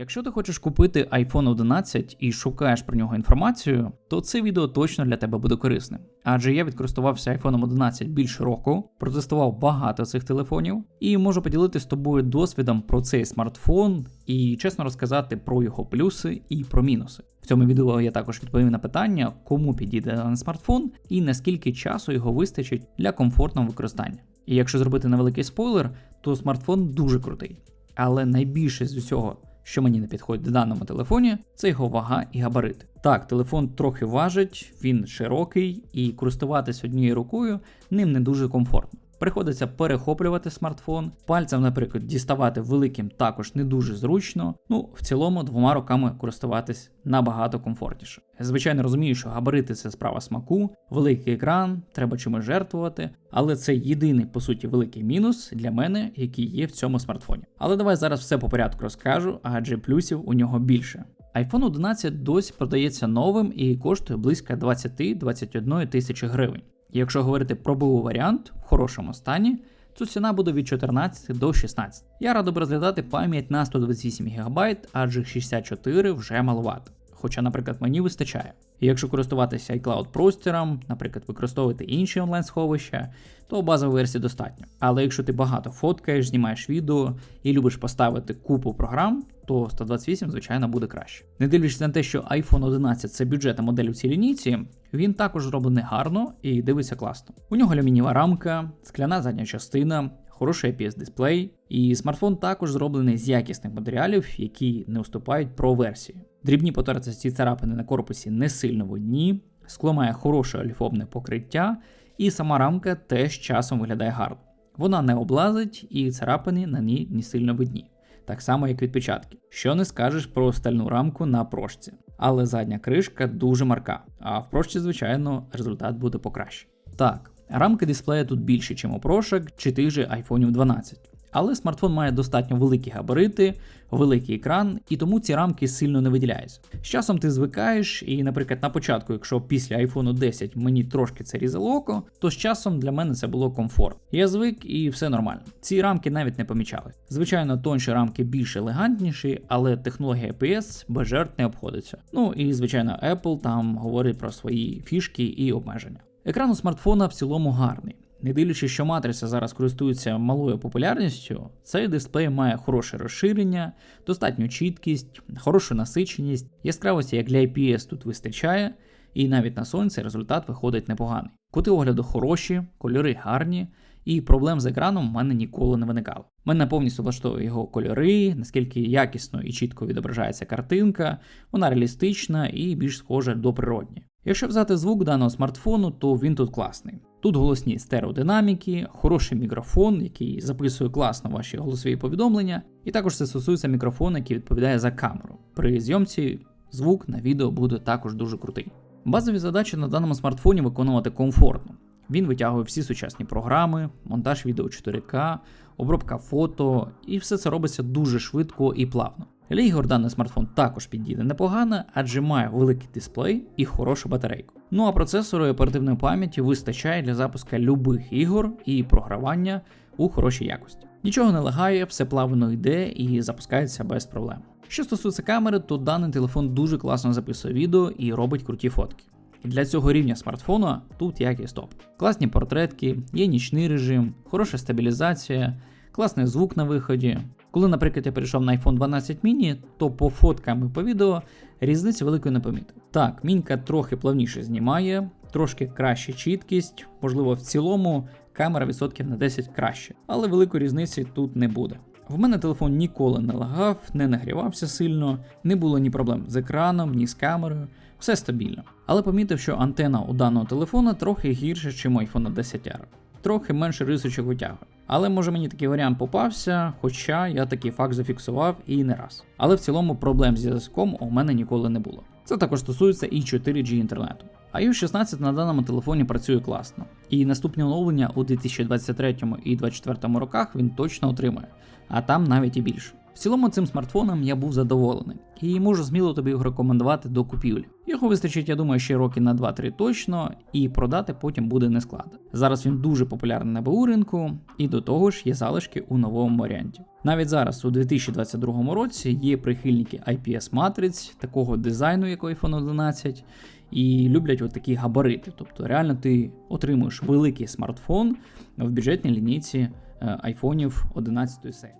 Якщо ти хочеш купити iPhone 11 і шукаєш про нього інформацію, то це відео точно для тебе буде корисним. Адже я відкористувався iPhone 11 більше року, протестував багато цих телефонів і можу поділитися з тобою досвідом про цей смартфон і чесно розказати про його плюси і про мінуси. В цьому відео я також відповім на питання, кому підійде даний смартфон і наскільки часу його вистачить для комфортного використання. І якщо зробити невеликий спойлер, то смартфон дуже крутий. Але найбільше з усього, що мені не підходить в даному телефоні, це його вага і габарит. Так, телефон трохи важить, він широкий, і користуватись однією рукою ним не дуже комфортно. Приходиться перехоплювати смартфон, пальцем, наприклад, діставати великим також не дуже зручно. Ну, в цілому, двома руками користуватись набагато комфортніше. Звичайно, розумію, що габарити це справа смаку, великий екран, треба чимось жертвувати, але це єдиний по суті великий мінус для мене, який є в цьому смартфоні. Але давай зараз все по порядку розкажу, адже плюсів у нього більше. iPhone 11 досі продається новим і коштує близько 20-21 тисячі гривень. Якщо говорити про БУ варіант хорошому стані, то ціна буде від 14 до 16. Я радий б розглядати пам'ять на 128 ГБ, адже 64 вже маловато. Хоча, наприклад, мені вистачає. І якщо користуватися iCloud простором, наприклад, використовувати інші онлайн-сховища, то базової версії достатньо. Але якщо ти багато фоткаєш, знімаєш відео і любиш поставити купу програм, то 128, звичайно, буде краще. Не дивлячись на те, що iPhone 11 це бюджетна модель у цій лінійці, він також зроблений гарно і дивиться класно. У нього алюмінієва рамка, скляна задня частина, хороший IPS дисплей, і смартфон також зроблений з якісних матеріалів, які не уступають про версії. Дрібні потертості царапини на корпусі не сильно видні, скло має хороше ольфобне покриття, і сама рамка теж часом виглядає гарно. Вона не облазить і царапини на ній не сильно видні, так само як відпечатки. Що не скажеш про стальну рамку на прошці. Але задня кришка дуже марка, а в прошці, звичайно, результат буде покраще. Так, рамки дисплея тут більше, ніж у прошок чи тих же iPhone 12. Але смартфон має достатньо великі габарити, великий екран, і тому ці рамки сильно не виділяються. З часом ти звикаєш, і, наприклад, на початку, якщо після iPhone 10 мені трошки це різало око, то з часом для мене це було комфорт. Я звик і все нормально. Ці рамки навіть не помічали. Звичайно, тонші рамки більш елегантніші, але технологія IPS без жертв не обходиться. Ну і звичайно, Apple там говорить про свої фішки і обмеження. Екран у смартфона в цілому гарний. Не дивлячись, що матриця зараз користується малою популярністю, цей дисплей має хороше розширення, достатню чіткість, хорошу насиченість, яскравості як для IPS тут вистачає, і навіть на сонці результат виходить непоганий. Кути огляду хороші, кольори гарні, і проблем з екраном в мене ніколи не виникало. Мене повністю влаштовує його кольори, наскільки якісно і чітко відображається картинка, вона реалістична і більш схожа до природні. Якщо взяти звук даного смартфону, то він тут класний. Тут голосні стереодинаміки, хороший мікрофон, який записує класно ваші голосові повідомлення, і також це стосується мікрофона, який відповідає за камеру. При зйомці звук на відео буде також дуже крутий. Базові задачі на даному смартфоні виконувати комфортно. Він витягує всі сучасні програми, монтаж відео 4К, обробка фото, і все це робиться дуже швидко і плавно. Для ігор даний смартфон також підійде непогано, адже має великий дисплей і хорошу батарейку. Ну а процесору і оперативної пам'яті вистачає для запуска любих ігор і програвання у хорошій якості. Нічого не лагає, все плавно йде і запускається без проблем. Що стосується камери, то даний телефон дуже класно записує відео і робить круті фотки. Для цього рівня смартфона тут якість топ. Класні портретки, є нічний режим, хороша стабілізація, класний звук на виході. Коли, наприклад, я перейшов на iPhone 12 mini, то по фоткам і по відео різниці великої не помітив. Так, мінька трохи плавніше знімає, трошки краща чіткість, можливо, в цілому камера відсотків на 10 краще, але великої різниці тут не буде. В мене телефон ніколи не лагав, не нагрівався сильно, не було ні проблем з екраном, ні з камерою, все стабільно. Але помітив, що антена у даного телефона трохи гірша, ніж у iPhone 10R. Трохи менше рисочок витягує. Але може мені такий варіант попався, хоча я такий факт зафіксував і не раз. Але в цілому проблем з зв'язком у мене ніколи не було. Це також стосується і 4G інтернету. iOS 16 на даному телефоні працює класно, і наступні оновлення у 2023 і 2024 роках він точно отримає, а там навіть і більше. В цілому цим смартфоном я був задоволений і можу сміло тобі його рекомендувати до купівлі. Його вистачить, я думаю, ще роки на 2-3 точно, і продати потім буде нескладно. Зараз він дуже популярний на БУ ринку, і до того ж є залишки у новому варіанті. Навіть зараз, у 2022 році, є прихильники IPS матриць, такого дизайну, як iPhone 11, і люблять от такі габарити. Тобто, реально ти отримуєш великий смартфон в бюджетній лінійці е, айфонів 11 серії.